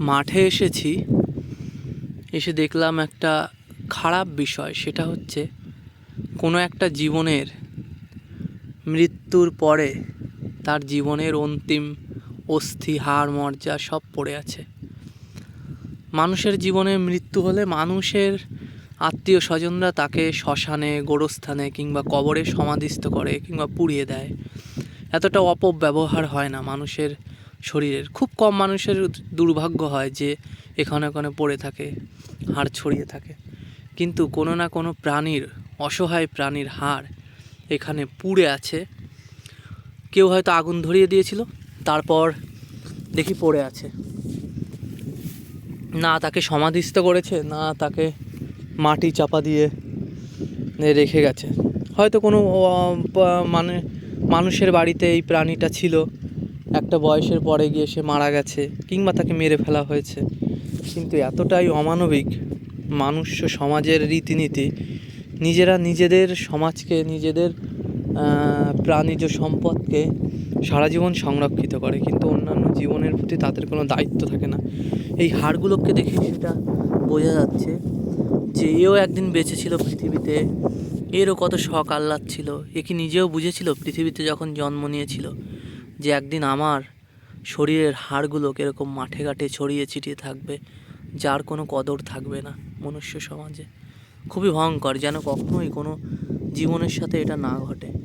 মাঠে এসেছি, এসে দেখলাম একটা খারাপ বিষয়, সেটা হচ্ছে কোনো একটা জীবনের মৃত্যুর পরে তার জীবনের অন্তিম অস্থি হাড় মর্যা সব পড়ে আছে। মানুষের জীবনে মৃত্যু হলে মানুষের আত্মীয় স্বজনরা তাকে শ্মশানে, গোরস্থানে কিংবা কবরে সমাধিস্থ করে কিংবা পুড়িয়ে দেয়। এতটা অপব্যবহার হয় না মানুষের শরীরের। খুব কম মানুষের দুর্ভাগ্য হয় যে এখানে ওখানে পড়ে থাকে, হাড় ছড়িয়ে থাকে। কিন্তু কোনো না কোনো প্রাণীর, অসহায় প্রাণীর হাড় এখানে পুড়ে আছে। কেউ হয়তো আগুন ধরিয়ে দিয়েছিল, তারপর দেখি পড়ে আছে। না তাকে সমাধিস্থ করেছে, না তাকে মাটি চাপা দিয়ে রেখে গেছে। হয়তো কোনো মানে মানুষের বাড়িতে এই প্রাণীটা ছিল। একটা বয়সের পরে গিয়ে সে মারা গেছে কিংবা তাকে মেরে ফেলা হয়েছে। কিন্তু এতটাই অমানবিক মানুষ সমাজের রীতিনীতি, নিজেরা নিজেদের সমাজকে, নিজেদের প্রাণীজ সম্পদকে সারা জীবন সংরক্ষিত করে, কিন্তু অন্যান্য জীবনের প্রতি তাদের কোনো দায়িত্ব থাকে না। এই হাড়গুলোকে দেখে সেটা বোঝা যাচ্ছে যে এও একদিন বেঁচে ছিল পৃথিবীতে। এরও কত শখ আহ্লাদ ছিল। এ কি নিজেও বুঝেছিল পৃথিবীতে যখন জন্ম নিয়েছিল? যে একদিন আমার শরীরের হাড়গুলো কীরকম মাঠে ঘাটে ছড়িয়ে ছিটিয়ে থাকবে, যার কোনো কদর থাকবে না মনুষ্য সমাজে। খুবই ভয়ঙ্কর যেন কখনোই কোনো জীবনের সাথে এটা না ঘটে।